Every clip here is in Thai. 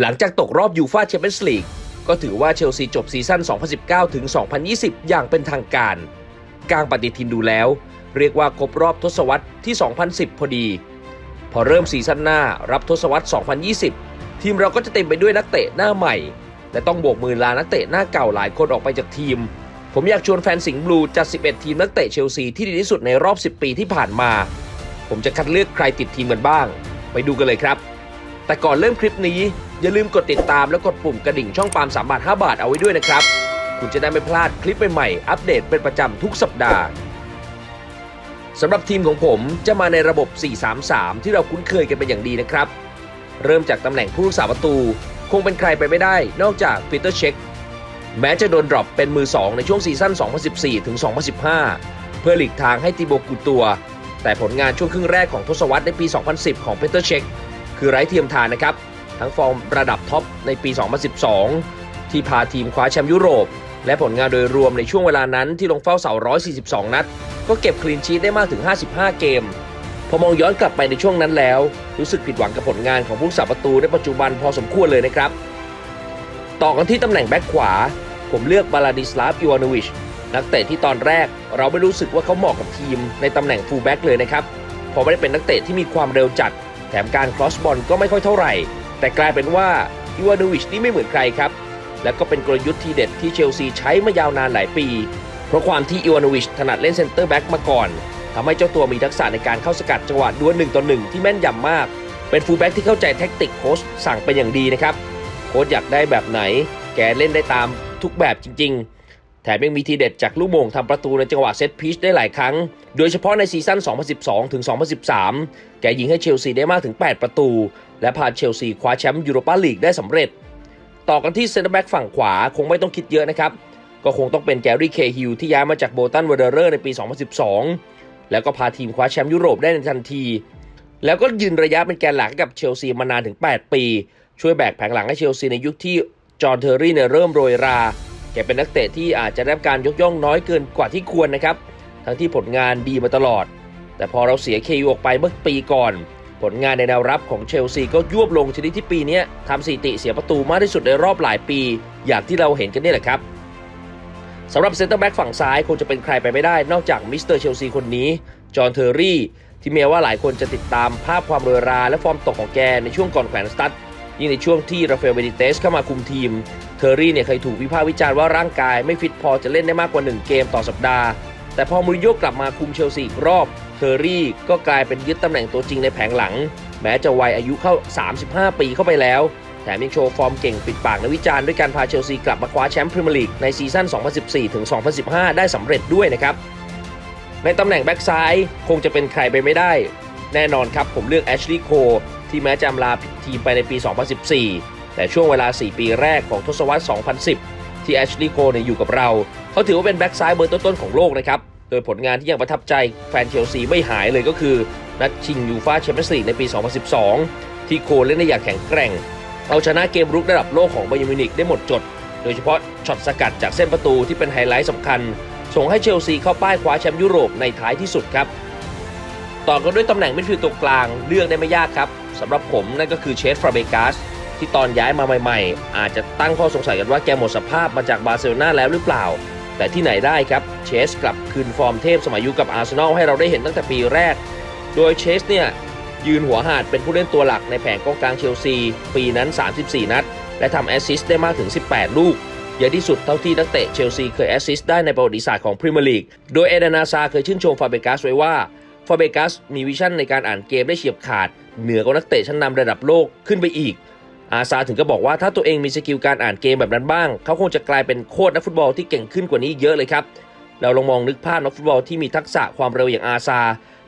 หลังจากตกรอบยูฟาแชมเปี้ยนส์ลีกก็ถือว่าเชลซีจบซีซั่น 2019 ถึง 2020 อย่างเป็นทางการ กลางปฏิทินดูแล้ว เรียกว่าครบรอบทศวรรษที่ 2010 พอดี พอเริ่มซีซั่นหน้ารับทศวรรษ 2020 ทีมเราก็จะเต็มไปด้วยนักเตะหน้าใหม่ และต้องโบกมือลานักเตะหน้าเก่าหลายคนออกไปจากทีม ผมอยากชวนแฟนสิงห์บลูจัด 11 ทีมนักเตะเชลซีที่ดีที่สุดในรอบ 10 ปีที่ผ่านมา ผมจะคัดเลือกใครติดทีมกันบ้าง ไปดูกันเลยครับ แต่ก่อนเริ่มคลิปนี้ อย่าลืมกดติดตามและกดปุ่มกระดิ่งช่องปาล์มบาท5บาทเอาไว้ด้วยนะครับ คุณจะได้ไม่พลาดคลิปใหม่ๆ อัปเดตเป็นประจำทุกสัปดาห์สำหรับทีมของผมจะมาในระบบ 4-3-3 ที่เราคุ้นเคยกันเป็นอย่างดีนะครับ เริ่มจากตำแหน่งผู้รักษาประตู คงเป็นใครไปไม่ได้ นอกจากปีเตอร์เช็คแม้จะโดนดรอปเป็นมือ 2 ในช่วงซีซั่น 2014 ถึง 2015 เพื่อหลีกทางให้ติโบกูตัว แต่ผลงานช่วงครึ่งแรกของทศวรรษในปี 2010 ของปีเตอร์เช็คคือไร้เทียมทานนะครับ ทั้งฟอร์มระดับท็อปในปี 2012 ที่พาทีมคว้าแชมป์ยุโรป และผลงานโดยรวมในช่วงเวลานั้นที่ลงเฝ้าเสา 142 นัด ก็เก็บคลีนชีตได้มากถึง 55 เกม พอมองย้อนกลับไปในช่วงนั้นแล้ว รู้สึกผิดหวังกับผลงานของผู้รักษาประตูในปัจจุบันพอสมควรเลยนะครับ ต่อกันที่ตำแหน่งแบ็คขวา ผมเลือกบาลาดิสลาฟ อิวานวิชนักเตะที่ตอนแรกเราไม่รู้สึกว่าเขาเหมาะกับทีมในตำแหน่งฟูลแบ็กเลยนะครับเพราะไม่ได้เป็นนักเตะที่มีความเร็วจัด แถมการครอสบอลก็ไม่ค่อยเท่าไหร่ แต่กลายเป็นว่าอิวานวิชนี่ไม่เหมือนใครครับ และก็เป็นกลยุทธ์ทีเด็ดที่เชลซีใช้มายาวนานหลายปี เพราะความที่อิวานวิชถนัดเล่นเซนเตอร์แบ็กมาก่อนทำให้เจ้าตัวมีทักษะในการเข้าสกัดจังหวะดวลหนึ่งต่อหนึ่งที่แม่นยำมาก เป็นฟูลแบ็กที่เข้าใจแท็กติกโค้ชสั่งเป็นอย่างดีนะครับ โค้ชอยากได้แบบไหน แกเล่นได้ตามทุกแบบจริง ๆ แถมยังมีทีเด็ดจากลูกโมงทำประตูในจังหวะเซตพีชได้หลายครั้ง โดยเฉพาะในซีซั่น 2012 ถึง 2013 แกยิงให้เชลซีได้มากถึง 8 ประตู และพาเชลซีคว้าแชมป์ยูโรปาลีกได้สำเร็จ ต่อกันที่เซนเตอร์แบ็กฝั่งขวาคงไม่ต้องคิดเยอะนะครับ ก็คงต้องเป็นแกรี่เคฮิลที่ย้ายมาจากโบตันเวเดอร์ในปี 2012 แล้วก็พาทีมคว้าแชมป์ยุโรปได้ในทันที แล้วก็ยืนระยะเป็นแกนหลักกับเชลซีมานานถึง 8 ปี ช่วยแบกแผงหลังให้เชลซีในยุคที่จอห์นเทอร์รี่เนี่ยเริ่มโรยรา แกเป็นนักเตะที่อาจจะได้รับการยกย่องน้อยเกินกว่าที่ควรนะครับ ทั้งที่ผลงานดีมาตลอด แต่พอเราเสียเคยออกไปเมื่อปีก่อน ผลงานในแนวรับของเชลซีก็ยวบลงชนิดที่ปีนี้ทำสถิติเสียประตูมากที่สุดในรอบหลายปี อย่างที่เราเห็นกันนี่แหละครับสำหรับเซนเตอร์แบ็กฝั่งซ้ายคงจะเป็นใครไปไม่ได้นอกจากมิสเตอร์เชลซีคนนี้ จอห์นเทอร์รี่ ที่แม้ว่าหลายคนจะติดตามภาพความโรยราและฟอร์มตกของแกในช่วงก่อนแขวนสตั๊ดยิ่งในช่วงที่ราฟาเอลเบดิเตสเข้ามาคุมทีม เทอร์รี่เนี่ยเคยถูกวิพากษ์วิจารณ์ว่าร่างกายไม่ฟิตพอจะเล่นได้มากกว่า 1 เกมต่อสัปดาห์ แต่พอมูรินโญ่กลับมาคุมเชลซีอีกรอบเทอร์รี่ก็กลายเป็นยึดตำแหน่งตัวจริงในแผงหลัง แม้จะวัยอายุเข้า 35 ปีเข้าไปแล้ว แถมยังโชว์ฟอร์มเก่งปิดปากในวิจารณ์ด้วยการพาเชลซีกลับมาคว้าแชมป์พรีเมียร์ลีกในซีซั่น 2014ถึง2015 ได้สำเร็จด้วยนะครับ ในตำแหน่งแบ็กซ้ายคงจะเป็นใครไปไม่ได้ แน่นอนครับผมเลือกแอชลีย์โคที่แม้จะอำลาทีมไปในปี 2014 แต่ช่วงเวลา 4 ปีแรกของทศวรรษ 2010 ที่แอชลีย์โคเนี่ยอยู่กับเรา เขาถือว่าเป็นแบ็กซ้ายเบอร์ต้นๆของโลกนะครับ โดยผลงานที่ยังประทับใจแฟนเชลซีไม่หายเลยก็คือ นัดชิงยูฟาแชมเปี้ยนส์ลีกในปี 2012 ที่โคเล่นได้อย่างแข็งแกร่ง เอาชนะเกมรุกระดับโลกของบาเยมิวนิกได้หมดจด โดยเฉพาะช็อตสกัดจากเส้นประตูที่เป็นไฮไลท์สำคัญ ส่งให้เชลซีเข้าป้ายคว้าแชมป์ยุโรปในท้ายที่สุดครับต่อกันด้วยตำแหน่งมิดฟิลด์ตัวกลางเลือกได้ไม่ยากครับสำหรับผมนั่นก็คือเชสฟราเบกัสที่ตอนย้ายมาใหม่ ๆ อาจจะตั้งข้อสงสัยกันว่าแกหมดสภาพมาจากบาร์เซโลนาแล้วหรือเปล่า แต่ที่ไหนได้ครับเชสกลับคืนฟอร์มเทพสมัยอยู่กับอาร์เซนอลให้เราได้เห็นตั้งแต่ปีแรก โดยเชสเนี่ยยืนหัวหาดเป็นผู้เล่นตัวหลักในแผงกองกลางเชลซี ปีนั้น 34 นัด และทำแอสซิสต์ได้มากถึง 18 ลูกเยอะที่สุดเท่าที่นักเตะเชลซีเคยแอสซิสต์ได้ในประวัติศาสตร์ของพรีเมียร์ลีก โดยเอเดนาซาเคยชื่นชมฟาเบกัสไว้ว่าฟาเบกัสมีวิชั่นในการอ่านเกมได้เฉียบขาด เหนือกว่านักเตะชั้นนำระดับโลกขึ้นไปอีก อาซาถึงก็บอกว่าถ้าตัวเองมีสกิลการอ่านเกมแบบนั้นบ้าง เขาคงจะกลายเป็นโค้ชนักฟุตบอลที่เก่งขึ้นกว่านี้เยอะเลยครับเราลองมองนึกภาพนักฟุตบอลที่มีทักษะความเร็วอย่างอาซา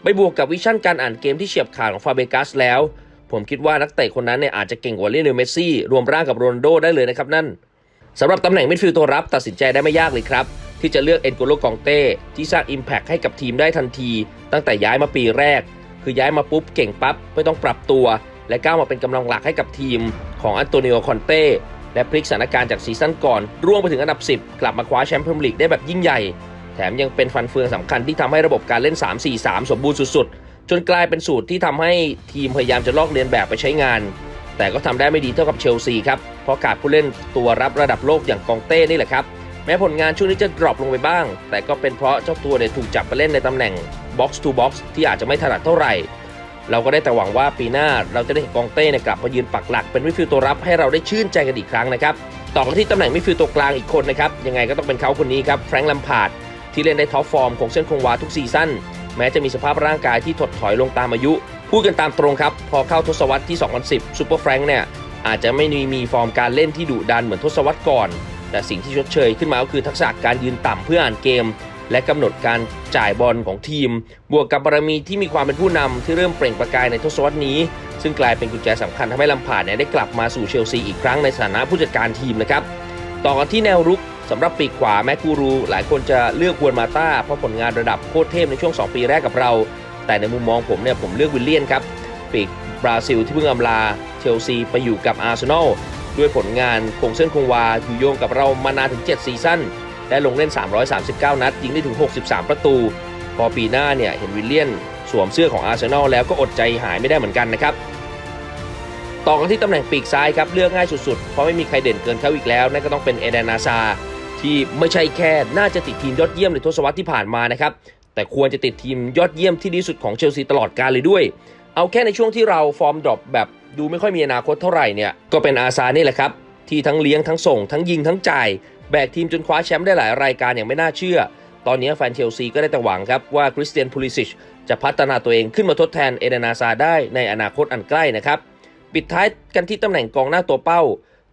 ไปบวกกับวิชั่นการอ่านเกมที่เฉียบขาดของฟาเบกัสแล้ว ผมคิดว่านักเตะคนนั้นเนี่ยอาจจะเก่งกว่าเลโอเนลเมสซี่รวมร่างกับโรนโดได้เลยนะครับนั่นสำหรับตำแหน่งมิดฟิลด์ตัวรับตัดสินใจได้ไม่ยากเลยครับที่จะเลือกเอ็นโกโลกองเต้ที่สร้าง Impact ให้กับทีมได้ทันที ตั้งแต่ย้ายมาปีแรก คือย้ายมาปุ๊บเก่งปั๊บไม่ต้องปรับตัว และก้าวมาเป็นกำลังหลักให้กับทีมของอันโตนิโอคอนเต้และพลิกสถานการณ์จากซีซั่นก่อน ร่วงไปถึงอันดับ 10 กลับมาคว้าแชมป์พรีเมียร์ลีกได้แบบยิ่งใหญ่ แถมยังเป็นฟันเฟืองสำคัญที่ทำให้ระบบการเล่น 3-4-3 สมบูรณ์สุดๆ จนกลายเป็นสูตรที่ทำให้ทีมพยายามจะลอกเลียนแบบไปใช้งาน แต่ก็ทำได้ไม่ดีเท่ากับเชลซีครับ เพราะขาดผู้เล่นตัวรับระดับโลกอย่างกองเต้นี่แหละครับ แม้ผลงานช่วงนี้จะดรอปลงไปบ้าง แต่ก็เป็นเพราะเจ้าตัวเนี่ยถูกจับไปเล่นในตำแหน่ง box to box ที่อาจจะไม่ถนัดเท่าไหร่ เราก็ได้แต่หวังว่าปีหน้าเราจะได้เห็นกองเต้เนี่ยกลับมายืนปักหลักเป็นมิดฟิลด์ตัวรับให้เราได้ชื่นใจกันอีกครั้งนะครับต่อกันที่ตำแหน่งมิดฟิลด์ตัวกลางอีกคนนะครับยังไงก็ต้องเป็นเขาคนนี้ครับแฟรงค์ลัมพาร์ดที่เล่นได้ท็อปฟอร์มของเส้นคงวาทุกซีซั่นแม้จะมีสภาพร่างกายที่ถดถอยลงตามอายุ พูดกันตามตรงครับ พอเข้าทศวรรษที่ 2010ซูเปอร์แฟรงค์เนี่ย อาจจะไม่มีมีฟอร์มการเล่นที่ดุดันเหมือนทศวรรษก่อน แต่สิ่งที่ชดเชยขึ้นมาก็คือทักษะการยืนต่ำเพื่ออ่านเกม และกำหนดการจ่ายบอลของทีม บวกกับบารมีที่มีความเป็นผู้นำที่เริ่มเปล่งประกายในทศวรรษนี้ ซึ่งกลายเป็นกุญแจสำคัญทำให้ลำพาดเนี่ยได้กลับมาสู่เชลซีอีกครั้งในฐานะผู้จัดการทีมนะครับต่อกันที่แนวรุกสำหรับปีกขวาแม็กกูรู หลายคนจะเลือกฮวนมาต้าเพราะผลงานระดับโคตรเทพในช่วง 2 ปีแรกกับเรา แต่ในมุมมองผมเนี่ยผมเลือกวิลเลียนครับ ปีกบราซิลที่เพิ่งอำลาเชลซีไปอยู่กับอาร์เซนอลด้วยผลงานคงเส้นคงวาอยู่โยงกับเรามานานถึง 7 ซีซั่น ได้ลงเล่น 339 นัด ยิงได้ถึง 63 ประตู พอปีหน้าเนี่ยเห็นวิลเลียนสวมเสื้อของอาร์เซนอลแล้วก็อดใจหายไม่ได้เหมือนกันนะครับต่อกันที่ตำแหน่งปีกซ้ายครับเลือกง่ายสุดๆ เพราะไม่มีใครเด่นเกินเขาอีกแล้วนั่นก็ต้องเป็นเอเดนอาซาที่ไม่ใช่แค่น่าจะติดทีมยอดเยี่ยมในทศวรรษที่ผ่านมานะครับแต่ควรจะติดทีมยอดเยี่ยมที่ดีสุดของเชลซีตลอดกาลเลยด้วย เอาแค่ในช่วงที่เราฟอร์มดรอปแบบดูไม่ค่อยมีอนาคตเท่าไหร่เนี่ยก็เป็นอาซานี่แหละครับที่ทั้งเลี้ยงทั้งส่งทั้งยิงทั้งจ่าย แบกทีมจนคว้าแชมป์ได้หลายรายการอย่างไม่น่าเชื่อ ตอนนี้แฟนเชลซีก็ได้แต่หวังครับว่าคริสเตียนพูลิซิชจะพัฒนาตัวเองขึ้นมาทดแทนเอเดนาซาได้ในอนาคตอันใกล้นะครับ ปิดท้ายกันที่ตำแหน่งกองหน้าตัวเป้า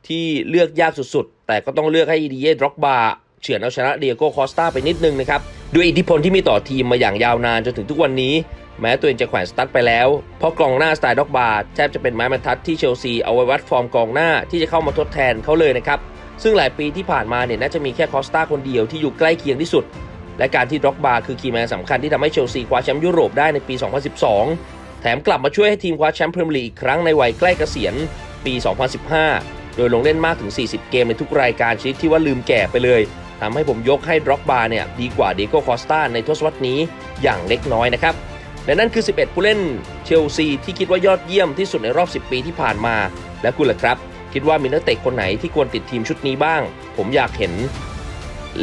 ที่เลือกยากสุดๆ แต่ก็ต้องเลือกให้ดีเย่ดร็อกบาเฉือนเอาชนะเดียโก้คอสตาไปนิดนึงนะครับด้วยอิทธิพลที่มีต่อทีมมาอย่างยาวนานจนถึงทุกวันนี้ แม้ตัวเองจะแขวนสตั๊ดไปแล้ว เพราะกองหน้าสไตล์ด็อกบาร์แทบจะเป็นไม้บรรทัดที่เชลซีเอาไว้วัดฟอร์มกองหน้าที่จะเข้ามาทดแทนเขาเลยนะครับ ซึ่งหลายปีที่ผ่านมาเนี่ยน่าจะมีแค่คอสตาคนเดียวที่อยู่ใกล้เคียงที่สุด และการที่ด็อกบาคือคีย์แมนสำคัญที่ทำให้เชลซีคว้าแชมป์ยุโรปได้ในปี 2012 แถมกลับมาช่วยให้ทีมคว้าแชมป์พรีเมียร์ลีกอีกครั้งในวัยใกล้เกษียณปี 2015 โดยลงเล่นมากถึง 40 เกมในทุกรายการชนิดที่ว่าลืมแก่ไปเลยทำให้ผมยกให้ด็อกบาเนี่ยดีกว่าเดโก้คอสตาในทศวรรษนี้อย่างเล็กน้อยนะครับและนั่นคือ 11 ผู้เล่นเชลซีที่คิดว่ายอดเยี่ยมที่สุดในรอบ 10 ปีที่ผ่านมา และคุณล่ะครับ คิดว่ามีนักเตะคนไหนที่ควรติดทีมชุดนี้บ้าง ผมอยากเห็น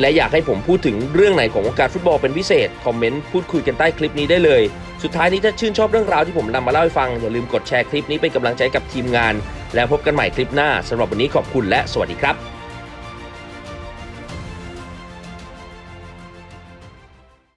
และอยากให้ผมพูดถึงเรื่องไหนของวงการฟุตบอลเป็นพิเศษ คอมเมนต์พูดคุยกันใต้คลิปนี้ได้เลย สุดท้ายนี้ถ้าชื่นชอบเรื่องราวที่ผมนำมาเล่าให้ฟัง อย่าลืมกดแชร์คลิปนี้เป็นกำลังใจกับทีมงาน แล้วพบกันใหม่คลิปหน้าสำหรับวันนี้ขอบคุณและสวัสดีครับ